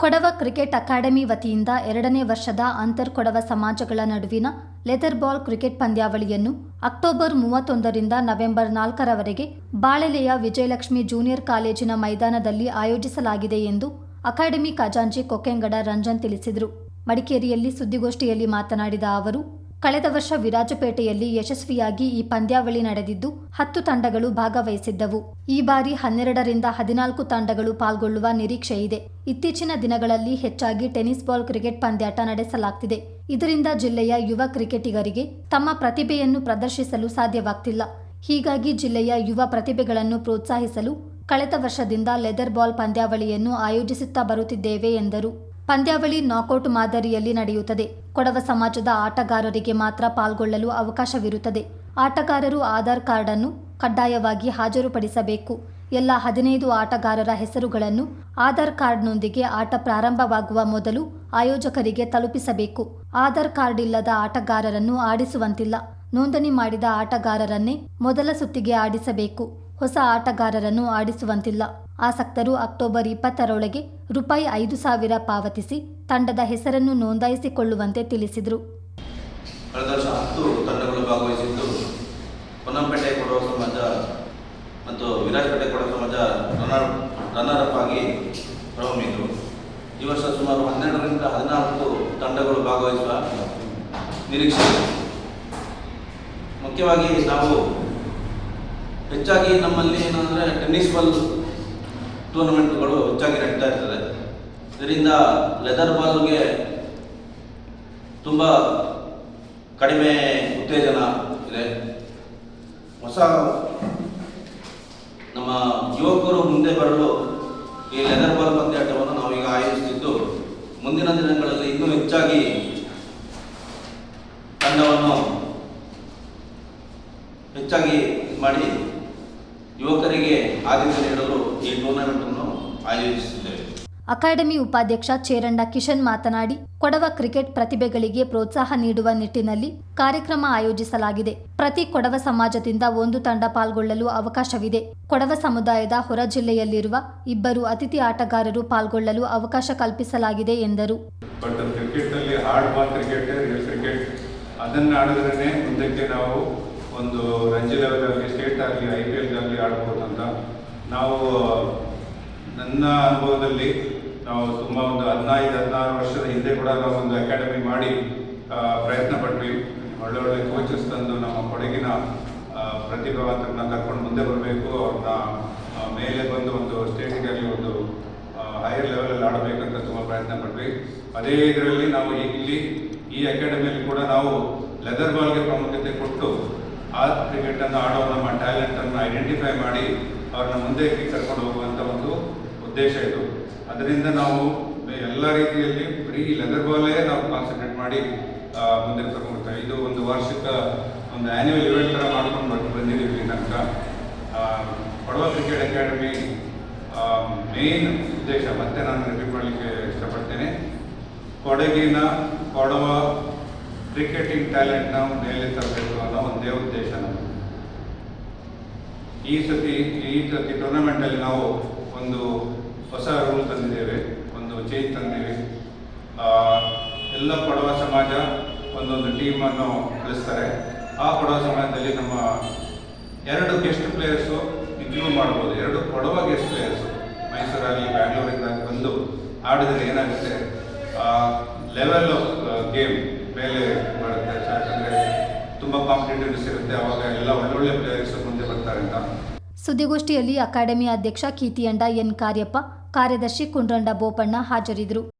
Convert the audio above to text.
Kodava cricket academy ವತಿಯಿಂದ ಎರಡನೇ ವರ್ಷದ ಅಂತರ್ ಕೊಡವ ಸಮಾಜಗಳ ನಡುವಿನ ಲೆದರ್ ಬಾಲ್ ಕ್ರಿಕೆಟ್ ಪಂದ್ಯಾವಳಿಯನ್ನು ಅಕ್ಟೋಬರ್ ಮೂವತ್ತೊಂದರಿಂದ ನವೆಂಬರ್ ನಾಲ್ಕರವರೆಗೆ ಬಾಳೆಲೆಯ ವಿಜಯಲಕ್ಷ್ಮಿ ಜೂನಿಯರ್ ಕಾಲೇಜಿನ ಮೈದಾನದಲ್ಲಿ ಆಯೋಜಿಸಲಾಗಿದೆ ಎಂದು ಅಕಾಡೆಮಿ ಖಜಾಂಚಿ ಕೊಕ್ಕೆಂಗಡ ರಂಜನ್ ತಿಳಿಸಿದರು. ಮಡಿಕೇರಿಯಲ್ಲಿ ಸುದ್ದಿಗೋಷ್ಠಿಯಲ್ಲಿ ಮಾತನಾಡಿದ ಅವರು ಕಳೆದ ವರ್ಷ ವಿರಾಜಪೇಟೆಯಲ್ಲಿ ಯಶಸ್ವಿಯಾಗಿ ಈ ಪಂದ್ಯಾವಳಿ ನಡೆದಿದ್ದು ಹತ್ತು ತಂಡಗಳು ಭಾಗವಹಿಸಿದ್ದವು. ಈ ಬಾರಿ ಹನ್ನೆರಡರಿಂದ ಹದಿನಾಲ್ಕು ತಂಡಗಳು ಪಾಲ್ಗೊಳ್ಳುವ ನಿರೀಕ್ಷೆ ಇದೆ. ಇತ್ತೀಚಿನ ದಿನಗಳಲ್ಲಿ ಹೆಚ್ಚಾಗಿ ಟೆನಿಸ್ ಬಾಲ್ ಕ್ರಿಕೆಟ್ ಪಂದ್ಯಾಟ ನಡೆಸಲಾಗ್ತಿದೆ. ಇದರಿಂದ ಜಿಲ್ಲೆಯ ಯುವ ಕ್ರಿಕೆಟಿಗರಿಗೆ ತಮ್ಮ ಪ್ರತಿಭೆಯನ್ನು ಪ್ರದರ್ಶಿಸಲು ಸಾಧ್ಯವಾಗ್ತಿಲ್ಲ. ಹೀಗಾಗಿ ಜಿಲ್ಲೆಯ ಯುವ ಪ್ರತಿಭೆಗಳನ್ನು ಪ್ರೋತ್ಸಾಹಿಸಲು ಕಳೆದ ವರ್ಷದಿಂದ ಲೆದರ್ ಬಾಲ್ ಪಂದ್ಯಾವಳಿಯನ್ನು ಆಯೋಜಿಸುತ್ತಾ ಬರುತ್ತಿದ್ದೇವೆ ಎಂದರು. ಪಂದ್ಯಾವಳಿ ನಾಕೌಟ್ ಮಾದರಿಯಲ್ಲಿ ನಡೆಯುತ್ತದೆ. ಕೊಡವ ಸಮಾಜದ ಆಟಗಾರರಿಗೆ ಮಾತ್ರ ಪಾಲ್ಗೊಳ್ಳಲು ಅವಕಾಶವಿರುತ್ತದೆ. ಆಟಗಾರರು ಆಧಾರ್ ಕಾರ್ಡ್ ಅನ್ನು ಕಡ್ಡಾಯವಾಗಿ ಹಾಜರುಪಡಿಸಬೇಕು. ಎಲ್ಲ ಹದಿನೈದು ಆಟಗಾರರ ಹೆಸರುಗಳನ್ನು ಆಧಾರ್ ಕಾರ್ಡ್ನೊಂದಿಗೆ ಆಟ ಪ್ರಾರಂಭವಾಗುವ ಮೊದಲು ಆಯೋಜಕರಿಗೆ ತಲುಪಿಸಬೇಕು. ಆಧಾರ್ ಕಾರ್ಡ್ ಇಲ್ಲದ ಆಟಗಾರರನ್ನು ಆಡಿಸುವಂತಿಲ್ಲ. ನೋಂದಣಿ ಮಾಡಿದ ಆಟಗಾರರನ್ನೇ ಮೊದಲ ಸುತ್ತಿಗೆ ಆಡಿಸಬೇಕು. ಹೊಸ ಆಟಗಾರರನ್ನು ಆಡಿಸುವಂತಿಲ್ಲ. ಆಸಕ್ತರು ಅಕ್ಟೋಬರ್ ಇಪ್ಪತ್ತರೊಳಗೆ ರೂಪಾಯಿ ಐದು ಸಾವಿರ ಪಾವತಿಸಿ ತಂಡದ ಹೆಸರನ್ನು ನೋಂದಾಯಿಸಿಕೊಳ್ಳುವಂತೆ ತಿಳಿಸಿದರು. ಕಳೆದ ವರ್ಷ ಹತ್ತು ತಂಡಗಳು ಭಾಗವಹಿಸಿದ್ದು, ಪೊನ್ನಂಪೇಟೆ ಕೊಡುವ ಸಮಾಜ ಮತ್ತು ವಿರಾಜಪೇಟೆ ಕೊಡುವ ಸಮಾಜ ರನ್ನರ್ ರನ್ನರ್ ಅಪ್ ಆಗಿ ಹೊರಹೊಮ್ಮಿತು ಈ ವರ್ಷ ಸುಮಾರು ಹನ್ನೆರಡರಿಂದ ಹದಿನಾಲ್ಕು ತಂಡಗಳು ಭಾಗವಹಿಸುವ ನಿರೀಕ್ಷೆ ಮುಖ್ಯವಾಗಿ ನಾವು ಹೆಚ್ಚಾಗಿ ನಮ್ಮಲ್ಲಿ ಏನಂದರೆ ಟೆನ್ನಿಸ್ ಬಾಲ್ ಟೂರ್ನಮೆಂಟ್ಗಳು ಹೆಚ್ಚಾಗಿ ನಡೀತಾ ಇರ್ತದೆ. ಇದರಿಂದ ಲೆದರ್ ಬಾಲ್ಗೆ ತುಂಬ ಕಡಿಮೆ ಉತ್ತೇಜನ ಇದೆ. ಹೊಸ ನಮ್ಮ ಯುವಕರು ಮುಂದೆ ಬರಲು ಈ ಲೆದರ್ ಬಾಲ್ ಪಂದ್ಯಾಟವನ್ನು ನಾವೀಗ ಆಯೋಜಿಸುತ್ತಿದ್ದು ಮುಂದಿನ ದಿನಗಳಲ್ಲಿ ಇನ್ನೂ ಹೆಚ್ಚಾಗಿ ತಂಡವನ್ನು ಹೆಚ್ಚಾಗಿ ಮಾಡಿ ಯುವಕರಿಗೆ ಆದ್ಯತೆ ನೀಡಲು ಈ ಟೂರ್ನಮೆಂಟನ್ನು ಆಯೋಜಿಸಿದ್ದೇವೆ. ಅಕಾಡೆಮಿ ಉಪಾಧ್ಯಕ್ಷ ಚೇರಂಡ ಕಿಶನ್ ಮಾತನಾಡಿ ಕೊಡವ ಕ್ರಿಕೆಟ್ ಪ್ರತಿಭೆಗಳಿಗೆ ಪ್ರೋತ್ಸಾಹ ನೀಡುವ ನಿಟ್ಟಿನಲ್ಲಿ ಕಾರ್ಯಕ್ರಮ ಆಯೋಜಿಸಲಾಗಿದೆ. ಪ್ರತಿ ಕೊಡವ ಸಮಾಜದಿಂದ ಒಂದು ತಂಡ ಪಾಲ್ಗೊಳ್ಳಲು ಅವಕಾಶವಿದೆ. ಕೊಡವ ಸಮುದಾಯದ ಹೊರ ಜಿಲ್ಲೆಯಲ್ಲಿರುವ ಇಬ್ಬರು ಅತಿಥಿ ಆಟಗಾರರು ಪಾಲ್ಗೊಳ್ಳಲು ಅವಕಾಶ ಕಲ್ಪಿಸಲಾಗಿದೆ ಎಂದರು. ಬಟ್ ಕ್ರಿಕೆಟಲ್ಲಿ hard ball cricket real cricket ಅದನ್ನು ಆಡಿದ್ರೇ ಮುಂದಕ್ಕೆ ನಾವು ಒಂದು ರಂಜಿ ಲೆವೆಲಲ್ಲಿ ಸ್ಟೇಟ್ ಆಗಲಿ ಐ ಪಿ ಆಡ್ಬೋದು ಅಂತ ನಾವು, ನನ್ನ ಅನುಭವದಲ್ಲಿ ನಾವು ತುಂಬ ಒಂದು ಹದಿನೈದು, ಹದಿನಾರು ವರ್ಷದ ಹಿಂದೆ ಕೂಡ ನಾವು ಒಂದು ಅಕಾಡೆಮಿ ಮಾಡಿ ಪ್ರಯತ್ನ ಪಟ್ವಿ. ಒಳ್ಳೆ ಒಳ್ಳೆ ಕೋಚಸ್ ತಂದು ನಮ್ಮ ಕೊಡಗಿನ ಪ್ರತಿಭಾವಂತರನ್ನ ಕರ್ಕೊಂಡು ಮುಂದೆ ಬರಬೇಕು. ಅವ್ರನ್ನ ಮೇಲೆ ಬಂದು ಒಂದು ಸ್ಟೇಟಿನಲ್ಲಿ ಒಂದು ಹೈಯರ್ ಲೆವೆಲಲ್ಲಿ ಆಡಬೇಕಂತ ತುಂಬ ಪ್ರಯತ್ನ ಪಟ್ವಿ. ಅದೇ ಇದರಲ್ಲಿ ನಾವು ಇಲ್ಲಿ, ಈ ಅಕಾಡೆಮಿಯಲ್ಲಿ ಕೂಡ ನಾವು ಲೆದರ್ ಬಾಲ್ಗೆ ಪ್ರಾಮುಖ್ಯತೆ ಕೊಟ್ಟು, ಆ ಕ್ರಿಕೆಟನ್ನು ಆಡೋ ನಮ್ಮ ಟ್ಯಾಲೆಂಟನ್ನು ಐಡೆಂಟಿಫೈ ಮಾಡಿ ಅವ್ರನ್ನ ಮುಂದೆ ಕರ್ಕೊಂಡು ಹೋಗುವಂಥ ಒಂದು ಉದ್ದೇಶ ಇದು. ಅದರಿಂದ ನಾವು ಎಲ್ಲ ರೀತಿಯಲ್ಲಿ ಬರೀ ಲೆದರ್ ಬಾಲೇ ನಾವು ಕಾನ್ಸಂಟ್ರೇಟ್ ಮಾಡಿ ಮುಂದೆ ತಗೊಂಡ್ಬರ್ತೀವಿ ಇದು ಒಂದು ವಾರ್ಷಿಕ ಒಂದು ಆ್ಯನ್ಯುವಲ್ ಇವೆಂಟ್ ಥರ ಮಾಡ್ಕೊಂಡು ಬಂದು, ಬಂದಿದ್ದೀವಿ ಇಲ್ಲಿ ತನಕ. ಕ್ರಿಕೆಟ್ ಅಕಾಡೆಮಿ ಮೇನ್ ಉದ್ದೇಶ, ಮತ್ತೆ ನಾನು ರಿಪೀಟ್ ಮಾಡಲಿಕ್ಕೆ ಇಷ್ಟಪಡ್ತೇನೆ. ಕೊಡಗಿನ ಕೊಡವ ಕ್ರಿಕೆಟಿಂಗ್ ಟ್ಯಾಲೆಂಟ್ನ ಮೇಲೆ ತರಬೇಕು ಅನ್ನೋ ಒಂದೇ ಉದ್ದೇಶ ಈ ಸತಿ ಈ ಸತಿ ಟೂರ್ನಮೆಂಟಲ್ಲಿ ನಾವು ಒಂದು ಹೊಸ ರೂಲ್ ತಂದಿದ್ದೇವೆ, ಒಂದು ಚೇಂಜ್ ತಂದಿದ್ದೇವೆ. ಎಲ್ಲ ಕೊಡವ ಸಮಾಜ ಒಂದೊಂದು ಟೀಮನ್ನು ಕಳಿಸ್ತಾರೆ. ಆ ಕೊಡವ ಸಮಾಜದಲ್ಲಿ ನಮ್ಮ ಎರಡು ಗೆಸ್ಟ್ ಪ್ಲೇಯರ್ಸು ಇನ್ಕ್ಲೂಡ್ ಮಾಡ್ಬೋದು. ಎರಡು ಕೊಡವ ಗೆಸ್ಟ್ ಪ್ಲೇಯರ್ಸು ಮೈಸೂರಲ್ಲಿ, ಬ್ಯಾಂಗ್ಳೂರಿಂದ ಬಂದು ಆಡಿದರೆ ಏನಾಗುತ್ತೆ? ಲೆವೆಲ್ ಆಫ್ ಗೇಮ್ ಮೇಲೆ ಬರುತ್ತೆ. ಯಾಕಂದರೆ ತುಂಬ ಕಾಂಪಿಟೇಟಿವ್ಸ್ ಇರುತ್ತೆ. ಅವಾಗ ಎಲ್ಲ ಒಳ್ಳೊಳ್ಳೆ ಪ್ಲೇಯರ್ಸ್ ಅಂತ ಸುದ್ದಿಗೋಷ್ಠಿಯಲ್ಲಿ ಅಕಾಡೆಮಿ ಅಧ್ಯಕ್ಷ ಕೀತಿಯಂಡ ಎನ್ ಕಾರ್ಯಪ್ಪ ಕಾರ್ಯದರ್ಶಿ ಕುಂಡ್ರಂಡ ಬೋಪಣ್ಣ ಹಾಜರಿದ್ದರು.